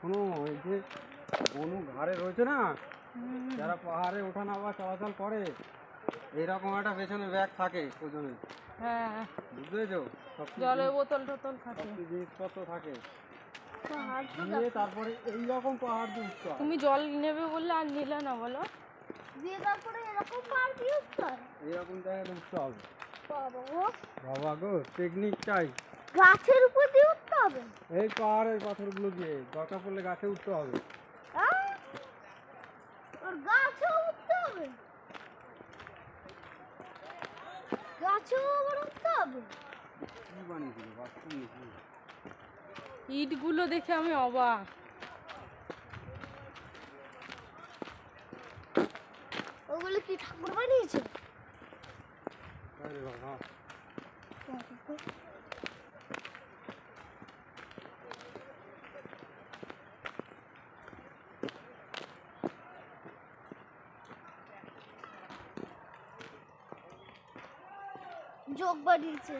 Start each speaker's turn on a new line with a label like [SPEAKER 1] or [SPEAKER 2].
[SPEAKER 1] শোনো ওই যে বনু ঘাড়ে রয়েছে না যারা পাহাড়ে ওঠা নামা চলাচল করে এইরকম একটা পেছনে ব্যাগ থাকে ওজনে
[SPEAKER 2] হ্যাঁ।
[SPEAKER 1] বুঝতে পেরেছ? সব
[SPEAKER 2] জলের বোতল টোতল থাকে।
[SPEAKER 1] জিনিসপত্র থাকে।
[SPEAKER 3] পাহাড় তো
[SPEAKER 1] দিয়ে তারপরে এইরকম পাহাড় দিয়ে উঠতে
[SPEAKER 2] তুমি জল নেবে বললে আর নিলে না বলো।
[SPEAKER 3] দিয়ে তারপরে এরকম পাহাড় দিয়ে উঠতে হয়
[SPEAKER 1] এইরকম জায়গায় উঠতে হবে।
[SPEAKER 3] বাবা গো।
[SPEAKER 1] টেকনিক চাই
[SPEAKER 3] গাছের উপর দিয়ে উঠতে হবে।
[SPEAKER 1] এই পাহাড়ের পাথরগুলো দিয়ে দরকার পড়লে গাছে উঠতে হবে?
[SPEAKER 3] আর গাছেও উঠতে হবে। আবার উঠতে হবে।
[SPEAKER 2] ইটগুলো দেখে আমি অবাক।
[SPEAKER 3] ওগুলো কি ঠাকুর বানিয়েছে?
[SPEAKER 1] আরে বাবা।
[SPEAKER 3] যোগ বানিয়েছে